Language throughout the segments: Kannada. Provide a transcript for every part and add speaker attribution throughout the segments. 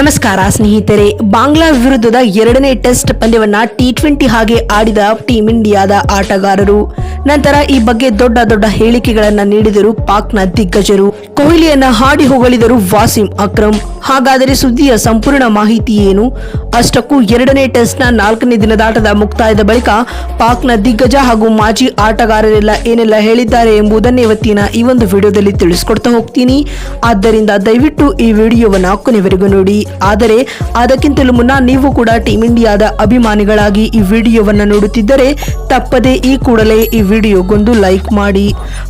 Speaker 1: ನಮಸ್ಕಾರ ಸ್ನೇಹಿತರೆ. ಬಾಂಗ್ಲಾ ವಿರುದ್ಧದ ಎರಡನೇ ಟೆಸ್ಟ್ ಪಂದ್ಯವನ್ನ ಟಿ ಟ್ವೆಂಟಿ ಹಾಗೆ ಆಡಿದ ಟೀಂ ಇಂಡಿಯಾದ ಆಟಗಾರರು. ನಂತರ ಈ ಬಗ್ಗೆ ದೊಡ್ಡ ದೊಡ್ಡ ಹೇಳಿಕೆಗಳನ್ನ ನೀಡಿದರು ಪಾಕ್ನ ದಿಗ್ಗಜರು. ಕೊಹ್ಲಿಯನ್ನ ಹಾಡಿ ಹೊಗಳಿದರು ವಾಸಿಂ ಅಕ್ರಮ್ ಹಾಗಾದರೆ ಸುದ್ದಿಯ ಸಂಪೂರ್ಣ ಮಾಹಿತಿ ಏನು? ಅಷ್ಟಕ್ಕೂ ಎರಡನೇ ಟೆಸ್ಟ್ನ ನಾಲ್ಕನೇ ದಿನದಾಟದ ಮುಕ್ತಾಯದ ಬಳಿಕ ಪಾಕ್ನ ದಿಗ್ಗಜ ಹಾಗೂ ಮಾಜಿ ಆಟಗಾರರೆಲ್ಲ ಏನೆಲ್ಲ ಹೇಳಿದ್ದಾರೆ ಎಂಬುದನ್ನೇ ಇವತ್ತಿನ ಈ ಒಂದು ವಿಡಿಯೋದಲ್ಲಿ ತಿಳಿಸ್ಕೊಡ್ತಾ ಹೋಗ್ತೀನಿ. ಆದ್ದರಿಂದ ದಯವಿಟ್ಟು ಈ ವಿಡಿಯೋವನ್ನ ಕೊನೆವರೆಗೂ ನೋಡಿ. ಆದರೆ ಅದಕ್ಕಿಂತಲೂ ಮುನ್ನ ನೀವು ಕೂಡ ಟೀಂ ಇಂಡಿಯಾದ ಅಭಿಮಾನಿಗಳಾಗಿ ಈ ವಿಡಿಯೋವನ್ನು ನೋಡುತ್ತಿದ್ದರೆ ತಪ್ಪದೆ ಈ ಕೂಡಲೇ ಈ ವಿಡಿಯೋಗೊಂದು ಲೈಕ್ ಮಾಡಿ.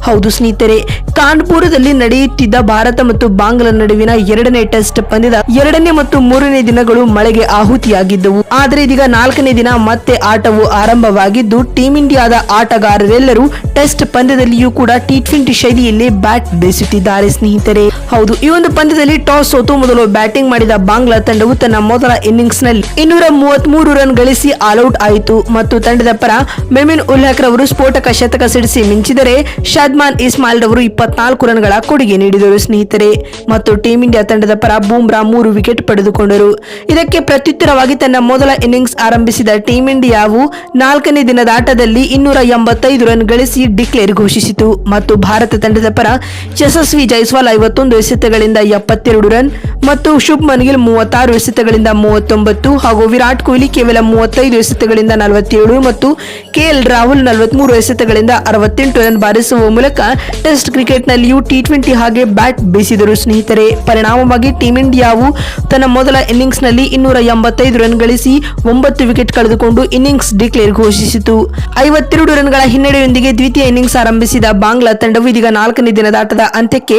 Speaker 1: ಹೌದು ಸ್ನೇಹಿತರೆ, ಕಾನ್ಪುರದಲ್ಲಿ ನಡೆಯುತ್ತಿದ್ದ ಭಾರತ ಮತ್ತು ಬಾಂಗ್ಲಾ ನಡುವಿನ ಎರಡನೇ ಟೆಸ್ಟ್ ಪಂದ್ಯದ ಎರಡನೇ ಮತ್ತು ಮೂರನೇ ದಿನಗಳು ಮಳೆಗೆ ಆಹುತಿಯಾಗಿದ್ದವು. ಆದರೆ ಇದೀಗ ನಾಲ್ಕನೇ ದಿನ ಮತ್ತೆ ಆಟವು ಆರಂಭವಾಗಿದ್ದು, ಟೀಂ ಇಂಡಿಯಾದ ಆಟಗಾರರೆಲ್ಲರೂ ಟೆಸ್ಟ್ ಪಂದ್ಯದಲ್ಲಿಯೂ ಕೂಡ ಟಿ ಟ್ವೆಂಟಿ ಶೈಲಿಯಲ್ಲಿ ಬ್ಯಾಟ್ ಬೀಸುತ್ತಿದ್ದಾರೆ ಸ್ನೇಹಿತರೆ. ಹೌದು, ಈ ಒಂದು ಪಂದ್ಯದಲ್ಲಿ ಟಾಸ್ ಸೋತು ಮೊದಲು ಬ್ಯಾಟಿಂಗ್ ಮಾಡಿದ ಬಾಂಗ್ಲಾ ತಂಡವು ತನ್ನ ಮೊದಲ ಇನ್ನಿಂಗ್ಸ್ನಲ್ಲಿ ಇನ್ನೂರ ಮೂವತ್ಮೂರು ರನ್ ಗಳಿಸಿ ಆಲ್ಔಟ್ ಆಯಿತು. ಮತ್ತು ತಂಡದ ಪರ ಮೆಮಿನ್ ಉಲ್ಲಾಖ್ ರವರು ಸ್ಫೋಟಕ ಶತಕ ಸಿಡಿಸಿ ಮಿಂಚಿದರೆ ಶಾದ್ಮಾನ್ ಇಸ್ಮಾಯಿಲ್ ರವರು ಇಪ್ಪತ್ನಾಲ್ಕು ರನ್ಗಳ ಕೊಡುಗೆ ನೀಡಿದರು ಸ್ನೇಹಿತರೆ. ಮತ್ತು ಟೀಂ ಇಂಡಿಯಾ ತಂಡದ ಪರ ಬೂಮ್ರಾ ಮೂರು ವಿಕೆಟ್ ಪಡೆದುಕೊಂಡರು. ಇದಕ್ಕೆ ಪ್ರತ್ಯುತ್ತರವಾಗಿ ತನ್ನ ಮೊದಲ ಇನ್ನಿಂಗ್ಸ್ ಆರಂಭಿಸಿದ ಟೀಂ ಇಂಡಿಯಾವು ನಾಲ್ಕನೇ ದಿನದ ಆಟದಲ್ಲಿ ಇನ್ನೂರ ಎಂಬತ್ತೈದು ರನ್ ಗಳಿಸಿ ಡಿಕ್ಲೇರ್ ಘೋಷಿಸಿತು. ಮತ್ತು ಭಾರತ ತಂಡದ ಪರ ಯಶಸ್ವಿ ಜೈಸ್ವಾಲ್ ಐವತ್ತೊಂದು ಎಸೆತಗಳಿಂದ ಎಪ್ಪತ್ತೆರಡು ರನ್ ಮತ್ತು ಶುಭ್ಮನ್ ಗಿಲ್ ಮೂವತ್ತಾರು ಎಸೆತಗಳಿಂದ ಮೂವತ್ತೊಂಬತ್ತು ಹಾಗೂ ವಿರಾಟ್ ಕೊಹ್ಲಿ ಕೇವಲ ಮೂವತ್ತೈದು ಎಸೆತಗಳಿಂದ ನಲವತ್ತೇಳು ಮತ್ತು ಕೆಎಲ್ ರಾಹುಲ್ ನಲವತ್ಮೂರು ಎಸೆತಗಳಿಂದ ಅರವತ್ತೆಂಟು ರನ್ ಬಾರಿಸುವ ಮೂಲಕ ಟೆಸ್ಟ್ ಕ್ರಿಕೆಟ್ನಲ್ಲಿಯೂ ಟಿ ಟ್ವೆಂಟಿ ಹಾಗೆ ಬ್ಯಾಟ್ ಬೀಸಿದರು. ಸ್ನೇಹಿತರೆ, ಪರಿಣಾಮವಾಗಿ ಟೀಂ ಇಂಡಿಯಾವು ತನ್ನ ಮೊದಲ ಇನ್ನಿಂಗ್ಸ್ನಲ್ಲಿ ಇನ್ನೂರ ಎಂಬತ್ತೈದು ರನ್ ಗಳಿಸಿ ಒಂಬತ್ತು ವಿಕೆಟ್ ಕಳೆದುಕೊಂಡು ಇನ್ನಿಂಗ್ಸ್ ಡಿಕ್ಲೇರ್ ಘೋಷಿಸಿತು. ಐವತ್ತೆರಡು ರನ್ಗಳ ಹಿನ್ನಡೆಯೊಂದಿಗೆ ದ್ವಿತೀಯ ಇನ್ನಿಂಗ್ಸ್ ಆರಂಭಿಸಿದ ಬಾಂಗ್ಲಾ ತಂಡವು ಇದೀಗ ನಾಲ್ಕನೇ ದಿನದ ಆಟದ ಅಂತ್ಯಕ್ಕೆ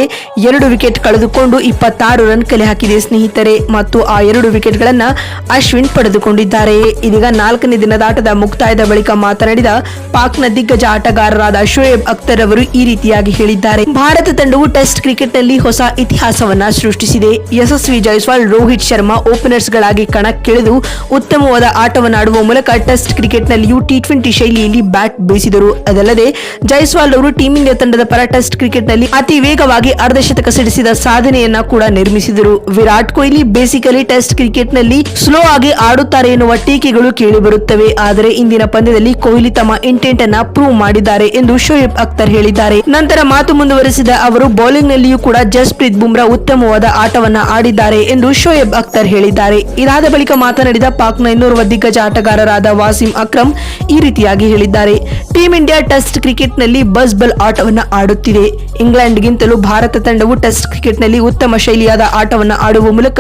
Speaker 1: ಎರಡು ವಿಕೆಟ್ ಕಳೆದುಕೊಂಡು ಇಪ್ಪತ್ತಾರು ರನ್ ಕಲೆ ಹಾಕಿದೆ ಸ್ನೇಹಿತರೆ, ಮತ್ತು ಆ ಎರಡು ವಿಕೆಟ್ಗಳನ್ನು ಅಶ್ವಿನ್ ಪಡೆದುಕೊಂಡಿದ್ದಾರೆ. ಇದೀಗ ನಾಲ್ಕನೇ ದಿನದ ಆಟದ ಮುಕ್ತಾಯದ ಬಳಿಕ ಮಾತನಾಡಿದ ಪಾಕ್ನ ದಿಗ್ಗಜ ಆಟಗಾರರಾದ ಶೋಯಬ್ ಅಖ್ತರ್ ಅವರು ಈ ರೀತಿಯಾಗಿ ಹೇಳಿದ್ದಾರೆ. ಭಾರತ ತಂಡವು ಟೆಸ್ಟ್ ಕ್ರಿಕೆಟ್ನಲ್ಲಿ ಹೊಸ ಇತಿಹಾಸವನ್ನ ಸೃಷ್ಟಿಸಿದೆ. ಯಶಸ್ವಿ ಜೈಸ್ವಾಲ್, ರೋಹಿತ್ ಶರ್ಮಾ ಓಪನರ್ಸ್ ಗಳಾಗಿ ಕಣಕ್ಕಿಳಿದು ಉತ್ತಮವಾದ ಆಟವನ್ನಾಡುವ ಮೂಲಕ ಟೆಸ್ಟ್ ಕ್ರಿಕೆಟ್ನಲ್ಲಿಯೂ ಟಿ ಟ್ವೆಂಟಿ ಶೈಲಿಯಲ್ಲಿ ಬ್ಯಾಟ್ ಬೀಸಿದರು. ಅದಲ್ಲದೆ, ಜೈಸ್ವಾಲ್ ಅವರು ಟೀಂ ಇಂಡಿಯಾ ತಂಡದ ಪರ ಟೆಸ್ಟ್ ಕ್ರಿಕೆಟ್ನಲ್ಲಿ ಅತಿ ವೇಗವಾಗಿ ಅರ್ಧಶತಕ ಸಿಡಿಸಿದ ಸಾಧನೆಯನ್ನ ಕೂಡ ನಿರ್ಮಿಸಿದರು. ವಿರಾಟ್ ಕೊಹ್ಲಿ ಬೇಸಿಕಲಿ ಟೆಸ್ಟ್ ಕ್ರಿಕೆಟ್ನಲ್ಲಿ ಸ್ಲೋ ಆಗಿ ಆಡುತ್ತಾರೆ ಎನ್ನುವ ಟೀಕೆಗಳು ಕೇಳಿಬರುತ್ತವೆ. ಆದರೆ, ಇಂದಿನ ಪಂದ್ಯದಲ್ಲಿ ಕೊಹ್ಲಿ ತಮ್ಮ ಇಂಟೆಂಟ್ ಅನ್ನ ಪ್ರೂವ್ ಮಾಡಿದ್ದಾರೆ ಎಂದು ಶೋಯಬ್ ಅಖ್ತರ್ ಹೇಳಿದ್ದಾರೆ. ನಂತರ ಮಾತು ಮುಂದುವರೆಸಿದ ಅವರು ಬೌಲಿಂಗ್ ನಲ್ಲಿಯೂ ಕೂಡ ಜಸ್ಪ್ರೀತ್ ಬುಮ್ರಾ ಉತ್ತಮವಾದ ಆಟವನ್ನ ಆಡಿದ್ದಾರೆ ಎಂದು ಶೋಯಬ್ ಅಖ್ತರ್ ಹೇಳಿದ್ದಾರೆ. ಇದಾದ ಬಳಿಕ ಮಾತನಾಡಿದ ಪಾಕ್ನ ಇನ್ನೋರ್ವ ದಿಗ್ಗಜ ಆಟಗಾರರಾದ ವಾಸಿಂ ಅಕ್ರಮ್ ಈ ರೀತಿಯಾಗಿ ಹೇಳಿದ್ದಾರೆ. ಟೀಂ ಇಂಡಿಯಾ ಟೆಸ್ಟ್ ಕ್ರಿಕೆಟ್ನಲ್ಲಿ ಬಸ್ ಬಲ್ ಆಟವನ್ನ ಆಡುತ್ತಿದೆ. ಇಂಗ್ಲೆಂಡ್ ಗಿಂತಲೂ ಭಾರತ ತಂಡವು ಟೆಸ್ಟ್ ಕ್ರಿಕೆಟ್ನಲ್ಲಿ ಉತ್ತಮ ಶೈಲಿಯಾದ ಆಟವನ್ನ ಆಡುವ ಮೂಲಕ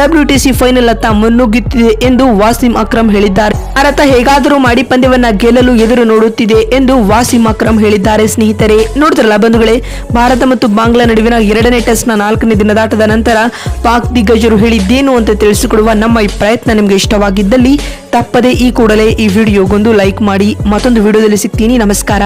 Speaker 1: ಡಬ್ಲ್ಯೂಟಿಸಿ ಫೈನಲ್ ಅತ್ತ ಮುನ್ನುಗ್ಗುತ್ತಿದೆ ಎಂದು ವಾಸಿಂ ಅಕ್ರಮ್ ಹೇಳಿದ್ದಾರೆ. ಭಾರತ ಹೇಗಾದರೂ ಮಾಡಿ ಪಂದ್ಯವನ್ನ ಗೆಲ್ಲಲು ಎದುರು ನೋಡುತ್ತಿದೆ ಎಂದು ವಾಸಿಮ್ ಅಕ್ರಮ್ ಹೇಳಿದ್ದಾರೆ ಸ್ನೇಹಿತರೆ. ನೋಡಿದ್ರಲ್ಲ ಬಂಧುಗಳೇ, ಭಾರತ ಮತ್ತು ಬಾಂಗ್ಲಾ ನಡುವಿನ ಎರಡನೇ ಟೆಸ್ಟ್ನ ನಾಲ್ಕನೇ ದಿನದಾಟದ ನಂತರ ಪಾಕ್ ದಿಗ್ಗಜರು ಹೇಳಿದ್ದೇನು ಅಂತ ತಿಳಿಸಿಕೊಡುವ ನಮ್ಮ ಈ ಪ್ರಯತ್ನ ನಿಮಗೆ ಇಷ್ಟವಾಗಿದ್ದಲ್ಲಿ ತಪ್ಪದೇ ಈ ಕೂಡಲೇ ಈ ವಿಡಿಯೋಗೊಂದು ಲೈಕ್ ಮಾಡಿ ಮತ್ತೊಂದು ವಿಡಿಯೋದಲ್ಲಿ ಸಿಗ್ತೀನಿ. ನಮಸ್ಕಾರ.